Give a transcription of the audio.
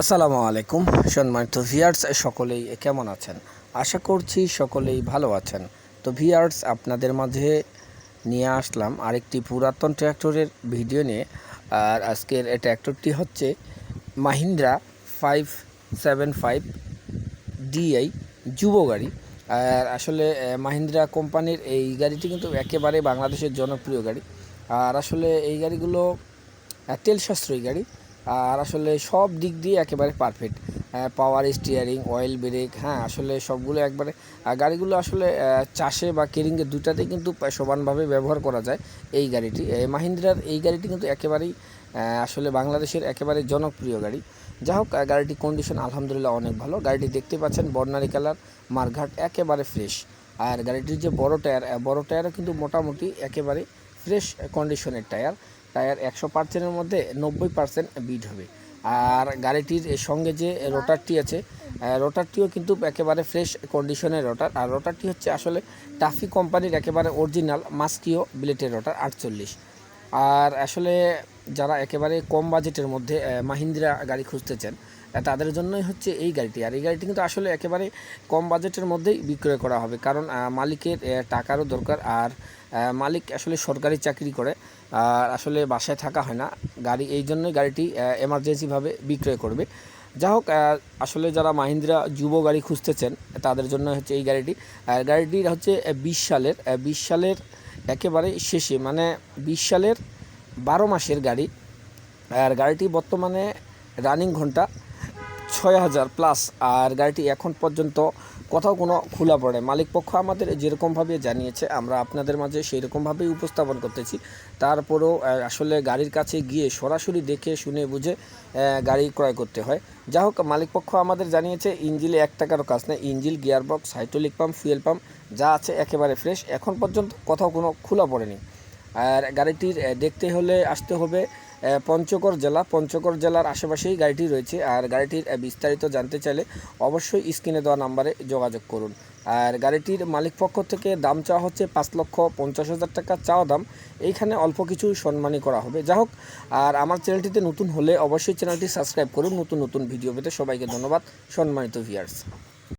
আসসালামু আলাইকুম, সম্মানিত ভিয়ার্স সকলেই কেমন আছেন? আশা করছি সকলেই ভালো আছেন। তো ভিয়ার্স আপনাদের মাঝে নিয়ে আসলাম আরেকটি পুরাতন ট্র্যাক্টরের ভিডিও নিয়ে। আর আজকের এই ট্র্যাক্টরটি হচ্ছে Mahindra five seven five DI Yuvo গাড়ি। আর আসলে মাহিন্দ্রা কোম্পানির এই গাড়িটি কিন্তু একেবারে বাংলাদেশের জনপ্রিয় গাড়ি। আর আসলে, এই গাড়িগুলো তেল সাশ্রয়ী গাড়ি। আর আসলে সব দিক দিয়ে একেবারে perfect power steering oil brake হ্যাঁ আসলে সবগুলো একবারে গাড়িগুলো আসলে চাষে বা কেরিংয়ে দুটাতেই কিন্তু সমানভাবে ব্যবহার করা যায় এই গাড়িটি। মাহিন্দ্রার এই গাড়িটি কিন্তু একেবারেই আসলে বাংলাদেশের একেবারে জনপ্রিয় গাড়ি। যা হোক আহ, গাড়িটির কন্ডিশন আলহামদুলিল্লাহ অনেক ভালো। গাড়িটি দেখতে পাচ্ছেন বর্ণালী কালার মারঘাট একেবারে ফ্রেশ আর গাড়িটির যে বড় টায়ার বড় টায়ারও কিন্তু মোটামুটি একেবারে ফ্রেশ কন্ডিশনের টায়ার টায়ার একশো পার্সেন্টের মধ্যে নব্বই পার্সেন্ট বিট হবে। আর গাড়িটির সঙ্গে যে রোটারটি আছে রোটারটিও কিন্তু একেবারে ফ্রেশ কন্ডিশনের রোটার আর রোটারটি হচ্ছে আসলে টাফি কোম্পানির একেবারে অরিজিনাল মাস্কিও ব্লেটের রোটার আটচল্লিশ। আর আসলে যারা একেবারে কম বাজেটের মধ্যে মাহিন্দ্রা গাড়ি খুঁজতেছেন আহ, তাদের জন্যই হচ্ছে এই গাড়িটি। আর এই গাড়িটি কিন্তু আসলে একেবারে কম বাজেটের মধ্যেই বিক্রয় করা হবে। কারণ মালিকের টাকারও দরকার আর মালিক আসলে সরকারি চাকরি করে আর আসলে বাসায় থাকা হয় না। গাড়ি এই জন্যই গাড়িটি এমার্জেন্সিভাবে বিক্রয় করবে। যা হোক আসলে যারা মাহিন্দ্রা যুব গাড়ি খুঁজতেছেন তাদের জন্য হচ্ছে এই গাড়িটি। আর হচ্ছে বিশ সালের বিশ সালের একেবারে শেষে মানে বিশ সালের বারো মাসের গাড়ি। আর গাড়িটি বর্তমানে রানিং ঘণ্টা ছয় হাজার প্লাস আর গাড়িটি এখন পর্যন্ত কোথাও কোনো খোলা পড়ে মালিক পক্ষ আমাদের যেরকমভাবে জানিয়েছে, আমরা আপনাদের মাঝে সেই রকমভাবেই উপস্থাপন করতেছি। তারপরেও আসলে গাড়ির কাছে গিয়ে সরাসরি দেখে শুনে বুঝে গাড়ি ক্রয় করতে হয়। যা হোক, মালিক পক্ষ আমাদের জানিয়েছে, ইঞ্জিলে এক টাকারও কাজ নেই। Engine, gearbox, hydraulic pump, fuel pump, যা আছে একেবারে ফ্রেশ এখন পর্যন্ত কোথাও কোনো খোলা পড়েনি। আর গাড়িটির দেখতে হলে আসতে হবে পঞ্চগড় জেলা। পঞ্চগড় জেলার আশেপাশেই গাড়িটি রয়েছে। আর গাড়িটির বিস্তারিত জানতে চাইলে অবশ্যই স্ক্রিনে দেওয়া নাম্বারে যোগাযোগ করুন। আর গাড়িটির মালিক পক্ষ থেকে দাম চাওয়া হচ্ছে পাঁচ লক্ষ পঞ্চাশ হাজার টাকা চাওয়া দাম। এইখানে অল্প কিছু সম্মানই করা হবে। যা হোক, আর আমার চ্যানেলটিতে নতুন হলে অবশ্যই চ্যানেলটি সাবস্ক্রাইব করুন। নতুন নতুন ভিডিও পেতে সবাইকে ধন্যবাদ। সম্মানিত ভিয়ার্স